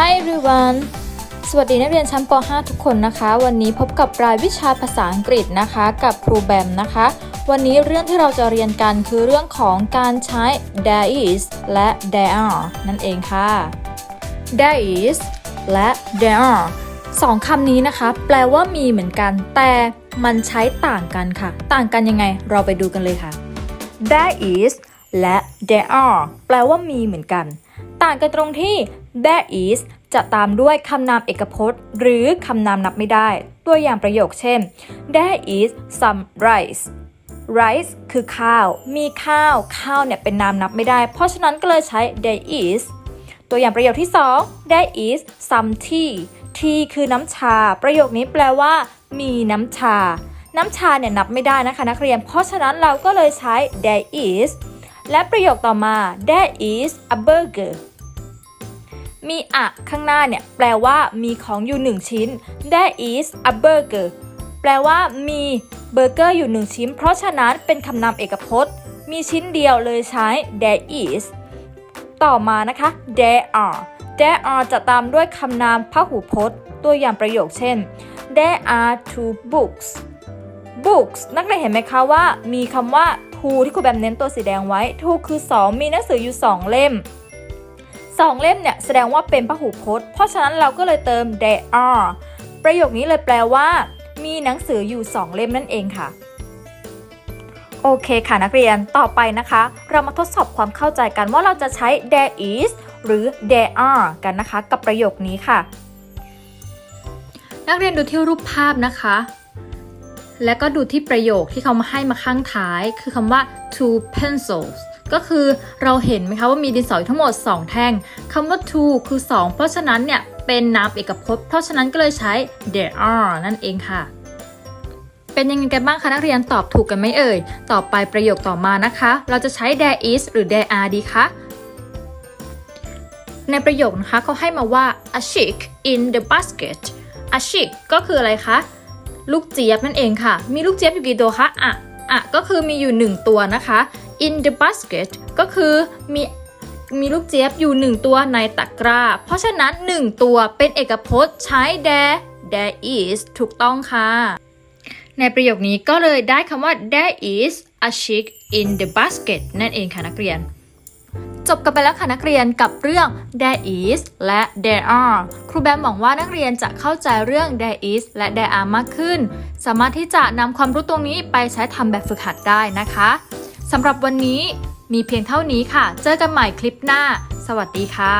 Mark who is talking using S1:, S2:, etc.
S1: Hi everyone สวัสดีนักเรียนชั้นป .5 ทุกคนนะคะ วันนี้พบกับรายวิชาภาษาอังกฤษนะคะ กับครูแบมนะคะ วันนี้เรื่องที่เราจะเรียนกันคือเรื่องของการใช้ there is และ there are นั่นเองค่ะ there is และ there are สองคำนี้นะคะ แปลว่ามีเหมือนกัน แต่มันใช้ต่างกันค่ะ ต่างกันยังไงเราไปดูกันเลยค่ะ there is และ there are แปลว่ามีเหมือนกัน ต่างกันตรงที่ there is จะตามด้วยคำนามเอกพจน์ หรือคำนามนับไม่ได้ ตัวอย่างประโยคเช่น there is some rice rice คือข้าว มีข้าว ข้าวเนี่ยเป็นนามนับไม่ได้ เพราะฉะนั้นก็เลยใช้ there is ตัวอย่างประโยคที่ 2 there is some tea tea คือน้ำชา ประโยคนี้แปลว่า มีน้ำชา น้ำชาเนี่ยนับไม่ได้นะคะนักเรียน เพราะฉะนั้นเราก็เลยใช้ there is และประโยคต่อมา there is a burger มีอะข้างหน้าเนี่ยแปลว่ามีของอยู่1ชิ้น there is a burger แปลว่ามีเบอร์เกอร์อยู่1ชิ้น เพราะฉะนั้นเป็นคำนามเอกพจน์ มีชิ้นเดียวเลยใช้ there is ต่อมานะคะ there are there are จะตามด้วยคำนามพหูพจน์ ตัวอย่างประโยคเช่น there are two books books นักเรียนเห็นไหมคะว่า มีคำว่า two ที่ครูแบมเน้นตัวสีแดงไว้ two คือ 2 มีหนังสืออยู่ 2 เล่ม 2เล่มเนี่ยแสดงว่าเป็นพหูพจน์ เพราะฉะนั้นเราก็เลยเติม there are ประโยคนี้เลยแปลว่า มีหนังสืออยู่2เล่มนั่นเองค่ะ โอเคค่ะนักเรียนต่อไปนะคะ เรามาทดสอบความเข้าใจกันว่าเราจะใช้ there is หรือ there are กันนะคะ กับประโยคนี้ค่ะ นักเรียนดูที่รูปภาพนะคะและก็ดูที่ประโยคที่เขามาให้มาข้างท้าย คือคำว่า two pencils ก็คือเราเห็นไหมคะว่ามีดินสออยู่ทั้งหมด 2 แท่งคำว่า two คือ 2 เพราะฉะนั้นเนี่ยเป็นนามเอกพจน์ เพราะฉะนั้นก็เลยใช้ there are นั่นเองค่ะ เป็นยังไงกันบ้างคะนักเรียนตอบถูกกันไหมเอ่ย ต่อไปประโยคต่อมานะคะ เราจะใช้ there is หรือ there are ดีคะในประโยคนะคะเขาให้มาว่า a chick in the basket a chick ก็คืออะไรคะ ลูกเจี๊ยบนั่นเองค่ะ มีลูกเจี๊ยบอยู่กี่ตัวคะ อะ อะ ก็คือมีอยู่ 1 ตัวนะคะ in the basket ก็คือมีมีลูกเจี๊ยบอยู่ 1 ตัวในตะกร้า เพราะฉะนั้น 1 ตัวเป็นเอกพจน์ใช้ there there is ถูกต้องค่ะ ในประโยคนี้ก็เลยได้คำว่า there is a chick in the basket นั่นเองค่ะนักเรียน จบกันไปแล้วค่ะนักเรียนกับเรื่อง there is และ there are ครูแบมหวังว่านักเรียนจะเข้าใจเรื่อง there is และ there are มากขึ้น สามารถที่จะนำความรู้ตรงนี้ไปใช้ทำแบบฝึกหัดได้นะคะ สำหรับวันนี้มีเพียงเท่านี้ค่ะ เจอกันใหม่คลิปหน้า สวัสดีค่ะ